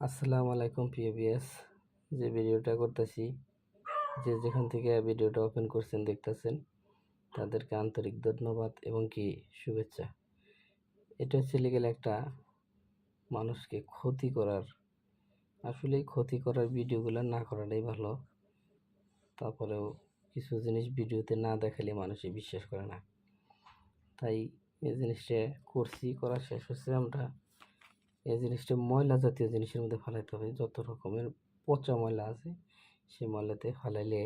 আসসালামু আলাইকুম পিএবিএস যে ভিডিওটা করতেছি, যে যেখান থেকে ভিডিওটা ওপেন করছেন, দেখতেছেন, তাদেরকে আন্তরিক ধন্যবাদ এবং কি শুভেচ্ছা। এটা হচ্ছে লিগেল একটা মানুষকে ক্ষতি করার আসলে ক্ষতি করার ভিডিওগুলো না করাটাই ভালো। তারপরেও কিছু জিনিস ভিডিওতে না দেখালে মানুষে বিশ্বাস করে না। তাই এই জিনিসটা করছি, করা শেষ হচ্ছে আমরা। এই জিনিসটা ময়লা জাতীয় জিনিসের মধ্যে ফালাইতে হবে। যত রকমের পচা ময়লা আছে, সেই ময়লাতে ফালাইলে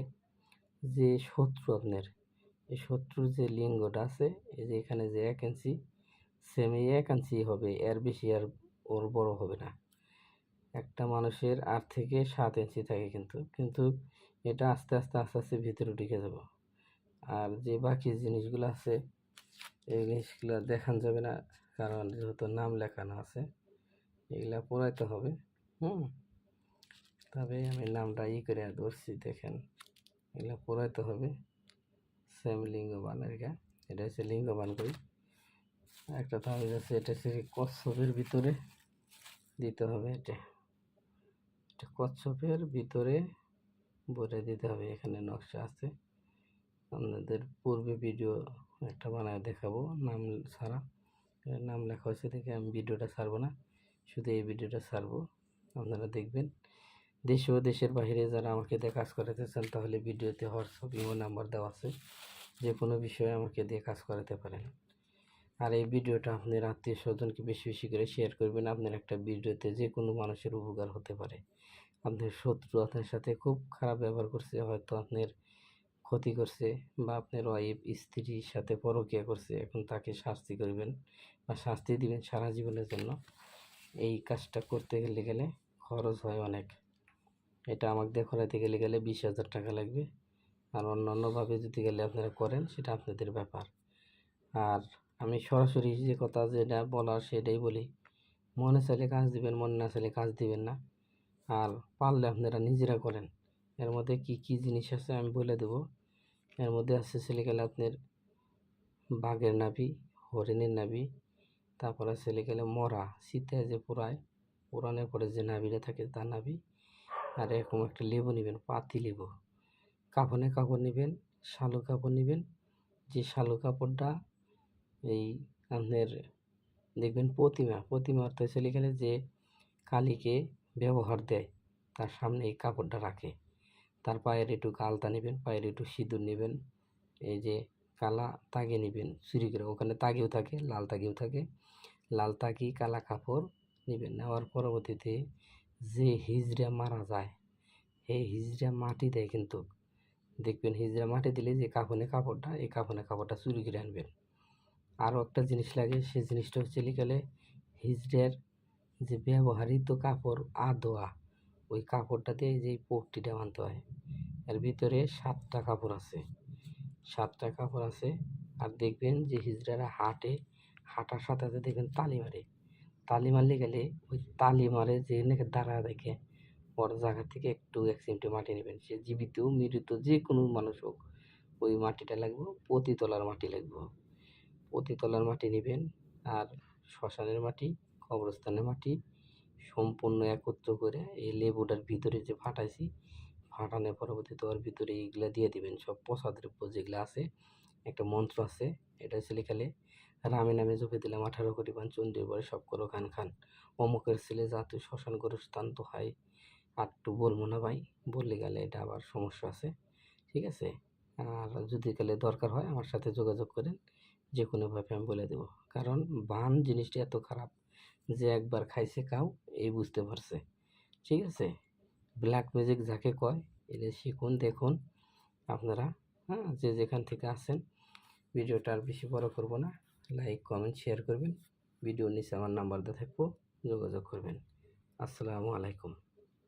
যে শত্রু আপনার, এই শত্রুর যে লিঙ্গটা আছে, এই যে এখানে যে এক ইঞ্চি সেম এই এক ইঞ্চি হবে, এর বেশি আর ওর বড় হবে না। একটা মানুষের আট থেকে সাত ইঞ্চি থাকে কিন্তু কিন্তু এটা আস্তে আস্তে আস্তে আস্তে ভিতরে ঢুকে যাব। আর যে বাকি জিনিসগুলো আছে, এই জিনিসগুলো দেখান যাবে না, কারণ যেহেতু নাম লেখানো আছে এগুলা পড়াইতে হবে, হুম? তবে আমি নামটা ই করে ধরছি, দেখেন। এগুলা পড়াইতে হবে। সেম লিঙ্গবান এটা এটা হচ্ছে লিঙ্গবান করি একটা তাহলে আছে এটা হচ্ছে কচ্ছপের ভিতরে দিতে হবে, এটা। এটা কচ্ছপের ভিতরে ভরে দিতে হবে, এখানে নকশা আছে। আপনাদের পূর্বে ভিডিও একটা বানায় দেখাবো, নাম ছাড়া। নাম লেখা হয়েছে দেখে আমি ভিডিওটা ছাড়বো না। শুধু এই ভিডিওটা ছাড়বো। আপনারা দেখবেন। দেশে ও দেশের বাইরে যারা আমাকে দিয়ে কাজ করাতে চান তাহলে ভিডিওতে হোয়াটসঅ্যাপ, ইমো নাম্বার দেওয়া আছে। যে কোনো বিষয়ে আমাকে দিয়ে কাজ করাতে পারেন। আর এই ভিডিওটা আপনার আত্মীয় স্বজনকে বেশি বেশি করে শেয়ার করবেন। আপনার একটা ভিডিওতে যে কোনো মানুষের উপকার হতে পারে। আপনার শত্রু আপনার সাথে খুব খারাপ ব্যবহার করছে, হয়তো আপনার ক্ষতি করছে বা আপনার ওয়াইফ স্ত্রীর সাথে পরকিয়া করছে। এখন তাকে শাস্তি করবেন বা শাস্তি দিবেন সারা জীবনের জন্য। এই কাজটা করতে গেলে গেলে খরচ হয় অনেক। এটা আমাকে দিয়ে গেলে গেলে বিশ হাজার টাকা লাগবে। আর অন্য অন্যভাবে যদি গেলে আপনারা করেন, সেটা আপনাদের ব্যাপার। আর আমি সরাসরি যে কথা যেটা বলার সেটাই বলি। মনে চাইলে কাজ দিবেন, মনে না চাইলে কাজ দিবেন না। আর পারলে আপনারা নিজেরা করেন। এর মধ্যে কি কি জিনিস আছে আমি বলে দেব। এর মধ্যে আছে ছেলে গেলে আপনার বাঘের নাভি, হরিণের নাভি তারপরে ছেলে গেলে মরা। শীতে যে পোড়ায় পোড়ানোর পরে যে নাভিটা থাকে তার নাভি। আর এরকম একটা লেবু নেবেন, পাতি লেবু। কাপড়ে কাপড় নেবেন, শালু কাপড় নেবেন। যে শালু কাপড়টা, এই আপনার দেখবেন প্রতিমা প্রতিমা অর্থ ছেলে গেলে যে কালীকে ব্যবহার দেয়, তার সামনে এই কাপড়টা রাখে। তার পায়ের একটু আলতা নেবেন, পায়ের একটু সিঁদুর নেবেন। এই যে কালা তাগে নেবেন চুরি করে। ওখানে তাগেও থাকে, লাল তাগেও থাকে। লাল তাগি, কালা কাপড় নেবেন। নেওয়ার পরবর্তীতে যে হিজড়া মারা যায়, এই হিজড়া মাটি দেয় কিন্তু, দেখবেন হিজড়া মাটি দিলে যে কাফনে কাপড়টা, এই কাফনে কাপড়টা চুরি করে আনবেন। আরও একটা জিনিস লাগে সেই জিনিসটা হচ্ছে লিখালে হিজড়ার যে ব্যবহারিত কাপড়, আদোয়া, ওই কাপড়টাতে যে পট্টিটা বানতে হয়, এর ভিতরে সাতটা কাপড় আছে। সাতটা কাপড় আছে। আর দেখবেন যে হিজড়ারা হাটে, হাঁটার সাথে সাথে দেখবেন তালি মারে। তালি মারলে গেলে ওই তালি মারে যে নাকি দাঁড়া দেখে, বড় জায়গা থেকে একটু এক চিমটে মাটি নেবেন। সে জীবিত, মৃত যে কোনো মানুষ হোক, ওই মাটিটা লাগবে, পতিতলার মাটি লাগবে। পতিতলার মাটি নেবেন আর শ্মশানের মাটি, কবরস্থানের মাটি সম্পূর্ণ একত্র করে এই লেবুটার ভিতরে যে ফাটাইছি ফাটানোর পরবর্তীতে ওর ভিতরে এইগুলা দিয়ে দিবেন। সব পচা দ্রব্য যেগুলো আছে, একটা মন্ত্র আছে, এটা হচ্ছে লেখালে রামে নামে জপে দিলাম আঠারো কোটি পান, চন্দ্রের পরে সব করো খান খান। অমুকের ছেলে যাতে শ্মশান করে স্থান তো হয়, আর একটু বলব না ভাই, বললে গেলে এটা আবার সমস্যা আছে। ঠিক আছে? আর যদি গেলে দরকার হয় আমার সাথে যোগাযোগ করেন যে কোনোভাবে আমি বলে দেবো। কারণ বান জিনিসটা এত খারাপ যে একবার খাইছে কাউ, এই বুঝতে পারছে। ঠিক আছে? ব্ল্যাক ম্যাজিক যাকে কয় এটা শিখুন, দেখুন। আপনারা হ্যাঁ যে যেখান থেকে আসেন ভিডিওটা আর বেশি বড় করব না। লাইক কমেন্ট শেয়ার করবেন। ভিডিও নিচে আমার নাম্বার দেওয়া থাকব। যোগাযোগ করবেন। আসসালামু আলাইকুম।